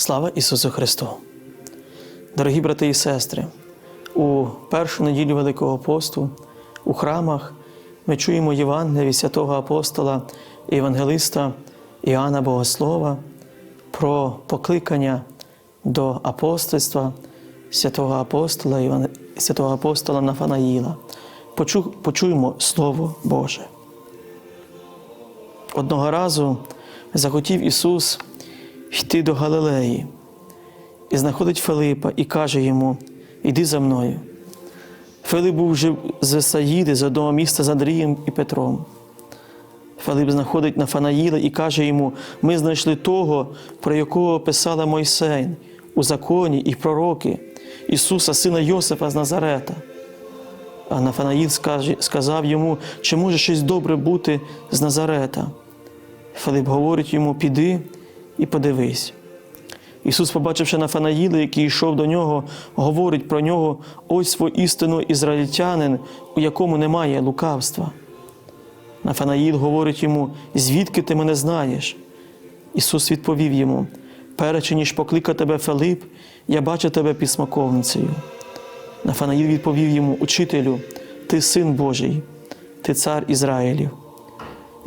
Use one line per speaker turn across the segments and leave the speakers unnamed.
Слава Ісусу Христу! Дорогі брати і сестри, у першу неділю Великого посту у храмах ми чуємо Євангелія від святого апостола і Євангелиста Іоанна Богослова про покликання до апостольства святого апостола святого апостола Нафанаїла. Почу... Почуємо Слово Боже. Одного разу захотів Ісус йти до Галилеї і знаходить Филипа і каже йому: Іди за мною. Филип був вже з Весаїди, з одного міста з Андрієм і Петром. Филип знаходить Нафанаїла і каже йому: Ми знайшли того, про якого писала Мойсей у законі і пророки, Ісуса, сина Йосифа з Назарета. А Нафанаїл сказав йому, чи може щось добре бути з Назарета. Филип говорить йому: Піди і подивись. Ісус, побачивши Нафанаїла, який йшов до нього, говорить про нього ось істину ізраїльтянин, у якому немає лукавства. Нафанаїл говорить йому, звідки ти мене знаєш? Ісус відповів йому: перече ніж покликав тебе Филип, я бачу тебе пісмаковницею. Нафанаїл відповів йому, Учителю, ти син Божий, ти цар Ізраїлів.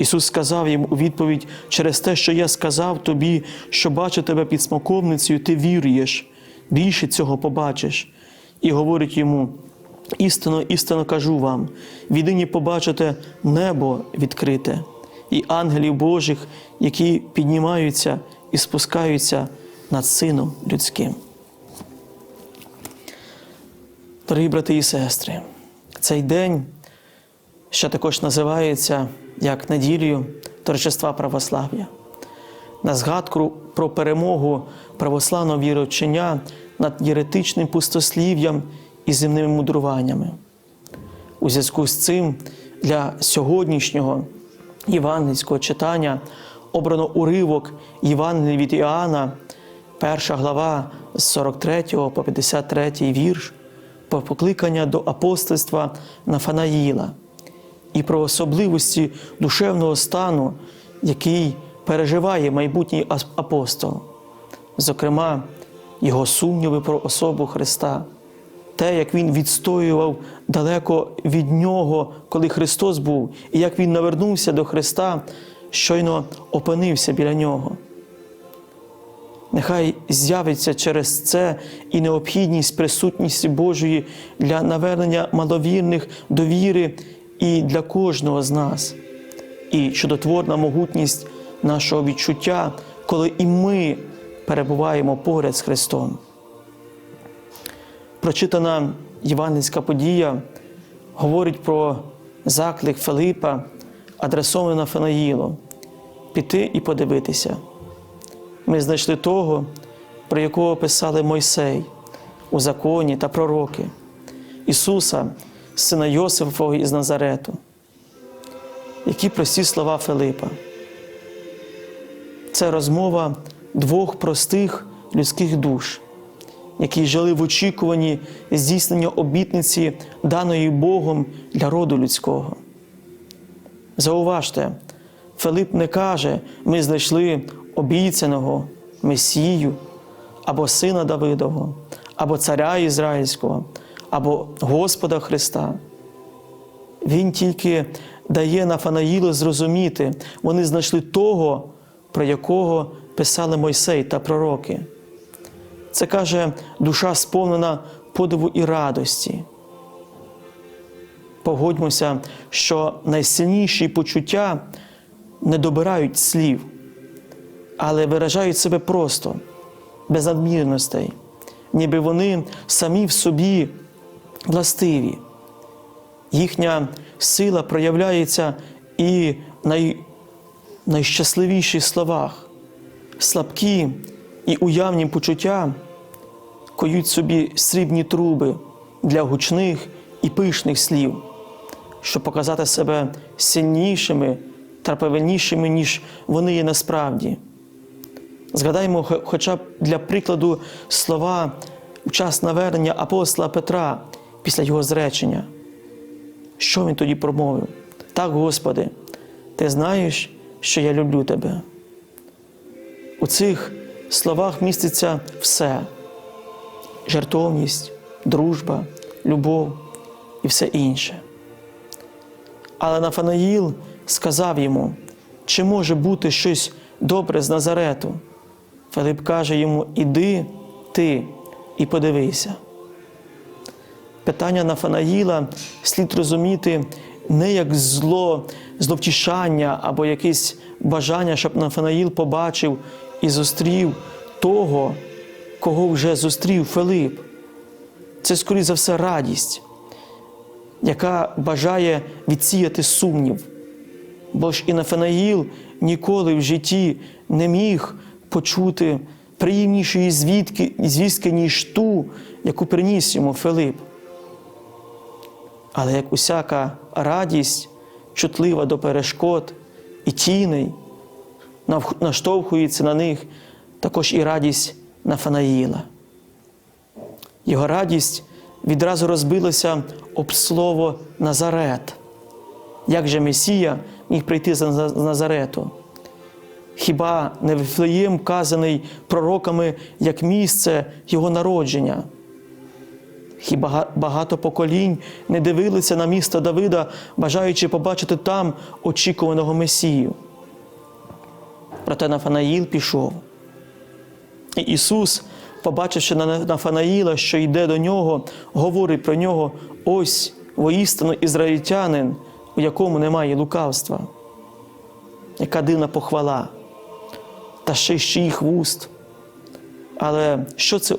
Ісус сказав йому у відповідь: через те, що я сказав тобі, що бачу тебе під смоковницею, ти віруєш, більше цього побачиш. І говорить йому: істинно, істинно кажу вам: віднині побачите небо відкрите, і ангелів Божих, які піднімаються і спускаються над Сином людським. Дорогі брати і сестри, цей день ще також називається як неділею торжества православ'я, на згадку про перемогу православного віровчення над єретичним пустослів'ям і земними мудруваннями. У зв'язку з цим для сьогоднішнього євангельського читання обрано уривок Євангелія від Іоанна, перша глава з 43 по 53 вірш, про покликання до апостольства Нафанаїла і про особливості душевного стану, який переживає майбутній апостол, зокрема, його сумніви про особу Христа, те, як він відстоював далеко від Нього, коли Христос був, і як Він навернувся до Христа, щойно опинився біля Нього. Нехай з'явиться через це і необхідність присутності Божої для навернення маловірних до віри і для кожного з нас, і чудотворна могутність нашого відчуття, коли і ми перебуваємо поряд з Христом. Прочитана євангельська подія говорить про заклик Филипа, адресований на Фанаїлу, піти і подивитися. Ми знайшли того, про якого писали Мойсей у законі та пророки, Ісуса, сина Йосифового із Назарету. Які прості слова Филипа. Це розмова двох простих людських душ, які жили в очікуванні здійснення обітниці, даної Богом для роду людського. Зауважте, Филип не каже, ми знайшли обіцяного Месію або Сина Давидового, або Царя Ізраїльського, або Господа Христа. Він тільки дає Нафанаїлу зрозуміти, вони знайшли того, про якого писали Мойсей та пророки. Це каже душа сповнена подиву і радості. Погодьмося, що найсильніші почуття не добирають слів, але виражають себе просто, без надмірностей, ніби вони самі в собі властиві. Їхня сила проявляється і в най... найщасливіших словах, слабкі і уявні почуття коють собі срібні труби для гучних і пишних слів, щоб показати себе сильнішими та правильнішими, ніж вони є насправді. Згадаймо, хоча б для прикладу слова у час навернення апостола Петра після його зречення. Що він тоді промовив? Так, Господи, Ти знаєш, що я люблю Тебе. У цих словах міститься все: жертовність, дружба, любов і все інше. Але Нафанаїл сказав йому, чи може бути щось добре з Назарету? Филип каже йому: Іди ти і подивися. Питання Нафанаїла слід розуміти не як зло, зловтішання або якесь бажання, щоб Нафанаїл побачив і зустрів того, кого вже зустрів Филип. Це, скоріше за все, радість, яка бажає відсіяти сумнів. Бо ж і Нафанаїл ніколи в житті не міг почути приємнішої звідки, звістки, ніж ту, яку приніс йому Филип. Але як усяка радість, чутлива до перешкод і тіней, наштовхується на них також і радість Нафанаїла. Його радість відразу розбилася об слово Назарет. Як же Месія міг прийти з Назарету? Хіба не Вифлеєм вказаний пророками як місце його народження? Хіба багато поколінь не дивилися на місто Давида, бажаючи побачити там очікуваного Месію? Проте Нафанаїл пішов. І Ісус, побачивши на Нафанаїла, що йде до нього, говорить про нього: ось воістину ізраїльтянин, у якому немає лукавства. Яка дивна похвала, та ще з вуст. Але що це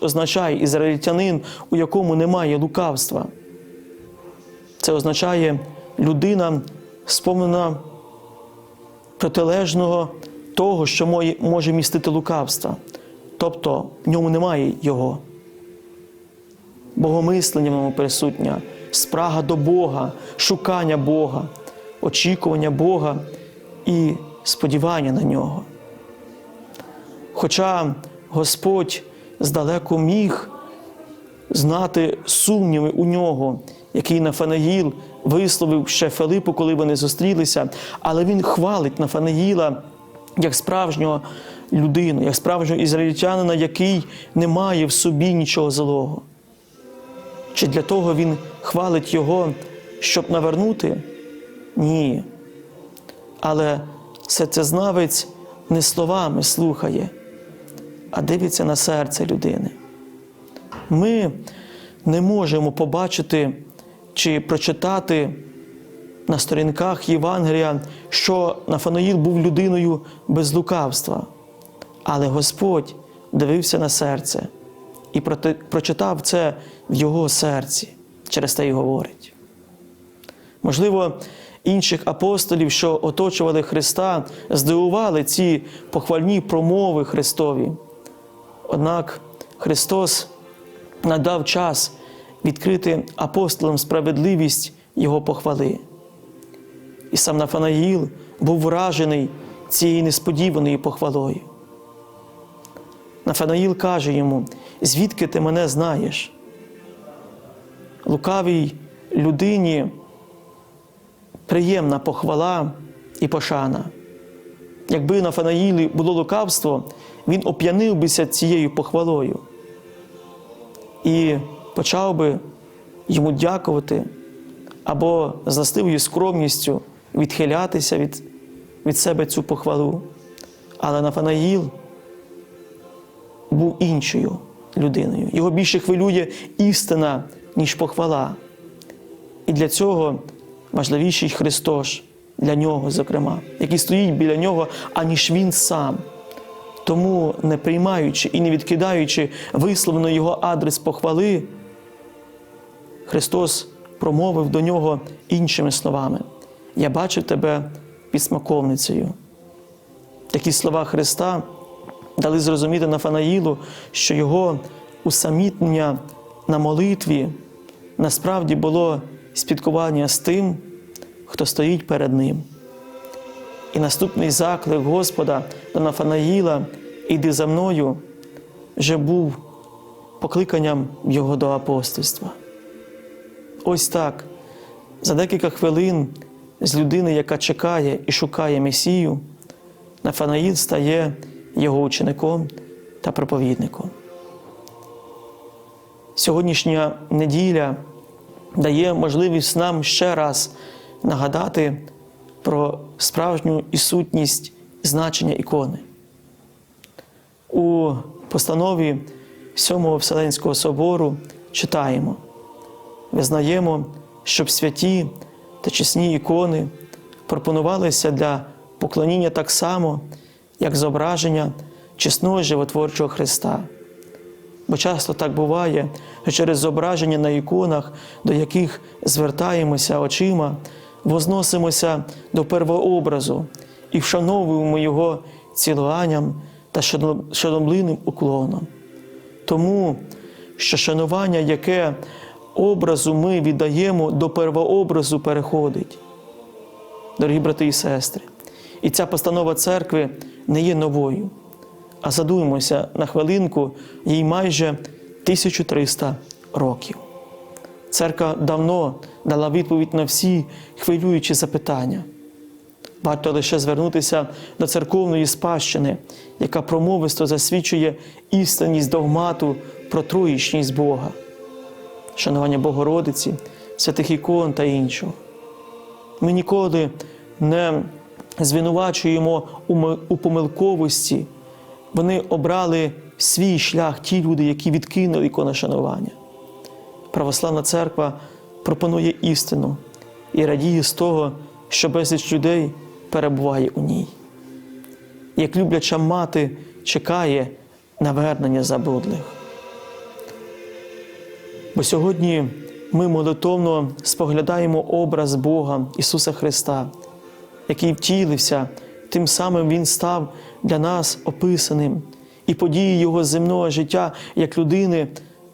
означає ізраїльтянин, у якому немає лукавства? Це означає людина, сповнена протилежного того, що може містити лукавства. Тобто в ньому немає його. Богомислення в ньому присутня, спрага до Бога, шукання Бога, очікування Бога і сподівання на нього. Хоча Господь здалеку міг знати сумніви у нього, який Нафанаїл висловив ще Филипу, коли вони зустрілися, але він хвалить Нафанаїла як справжнього людину, як справжнього ізраїльтянина, який не має в собі нічого злого. Чи для того він хвалить його, щоб навернути? Ні. Але серцезнавець не словами слухає, а дивиться на серце людини. Ми не можемо побачити чи прочитати на сторінках Євангелія, що Нафанаїл був людиною без лукавства. Але Господь дивився на серце і прочитав це в його серці, через те й говорить. Можливо, інших апостолів, що оточували Христа, здивували ці похвальні промови Христові. Однак Христос надав час відкрити апостолам справедливість Його похвали. І сам Нафанаїл був вражений цією несподіваною похвалою. Нафанаїл каже йому, звідки ти мене знаєш? Лукавій людині приємна похвала і пошана. Якби на Фанаїлі було лукавство, він оп'янив бися цією похвалою і почав би йому дякувати або з ластивою скромністю відхилятися від, від себе цю похвалу. Але Нафанаїл був іншою людиною. Його більше хвилює істина, ніж похвала. І для цього важливіший Христос для нього, зокрема, який стоїть біля нього, аніж Він сам. Тому, не приймаючи і не відкидаючи висловлений його адрес похвали, Христос промовив до нього іншими словами: Я бачив тебе підсмаковницею. Такі слова Христа дали зрозуміти Нафанаїлу, що його усамітнення на молитві насправді було спілкування з тим, хто стоїть перед ним. І наступний заклик Господа до Нафанаїла Іди за мною вже був покликанням його до апостольства. Ось так, за декілька хвилин з людини, яка чекає і шукає Месію, Нафанаїл стає його учеником та проповідником. Сьогоднішня неділя дає можливість нам ще раз нагадати про справжню і сутність значення ікони. У постанові Сьомого Вселенського собору читаємо: визнаємо, щоб святі та чесні ікони пропонувалися для поклоніння так само, як зображення чесного животворчого Христа. Бо часто так буває, що через зображення на іконах, до яких звертаємося очима, возносимося до первообразу і вшановуємо його цілуванням та шанобливим уклоном. Тому що шанування, яке образу ми віддаємо до первообразу, переходить. Дорогі брати і сестри, і ця постанова церкви не є новою. А задумаємося на хвилинку, їй майже 1300 років. Церква давно дала відповідь на всі хвилюючі запитання. Варто лише звернутися до церковної спадщини, яка промовисто засвідчує істинність догмату про троїчність Бога, шанування Богородиці, святих ікон та іншого. Ми ніколи не звинувачуємо у помилковості. Вони обрали свій шлях, ті люди, які відкинули іконошанування. Православна церква пропонує істину і радіє з того, що безліч людей перебуває у ній. Як любляча мати чекає навернення заблудлих. Бо сьогодні ми молитовно споглядаємо образ Бога Ісуса Христа, який втілився, тим самим Він став для нас описаним, і події Його земного життя як людини,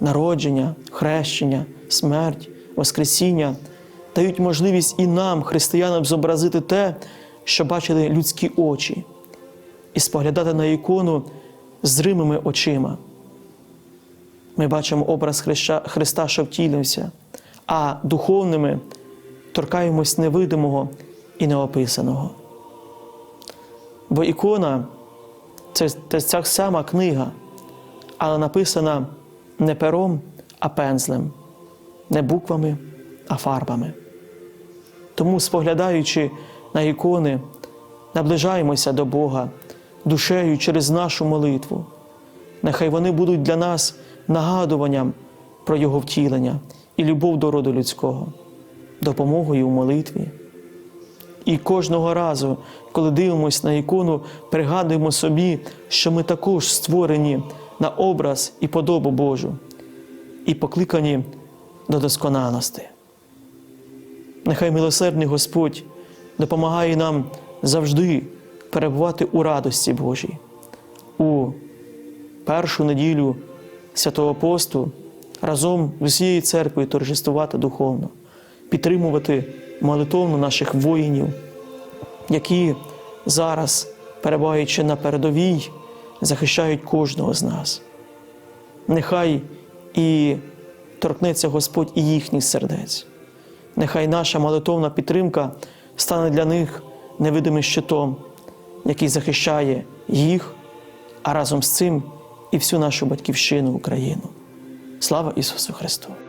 народження, хрещення, смерть, Воскресіння дають можливість і нам, християнам, зобразити те, що бачили людські очі, і споглядати на ікону зримими очима. Ми бачимо образ Христа, що втілився, а духовними торкаємось невидимого і неописаного. Бо ікона це, це ця сама книга, але написана не пером, а пензлем, не буквами, а фарбами. Тому, споглядаючи на ікони, наближаємося до Бога душею через нашу молитву. Нехай вони будуть для нас нагадуванням про Його втілення і любов до роду людського, допомогою у молитві. І кожного разу, коли дивимося на ікону, пригадуємо собі, що ми також створені на образ і подобу Божу, і покликані до досконалості. Нехай милосердний Господь допомагає нам завжди перебувати у радості Божій. У першу неділю святого посту разом з усією церквою торжествувати духовно, підтримувати молитовно наших воїнів, які зараз, перебуваючи на передовій, захищають кожного з нас. Нехай і торкнеться Господь і їхніх сердець. Нехай наша молитовна підтримка стане для них невидимим щитом, який захищає їх, а разом з цим і всю нашу батьківщину Україну. Слава Ісусу Христу!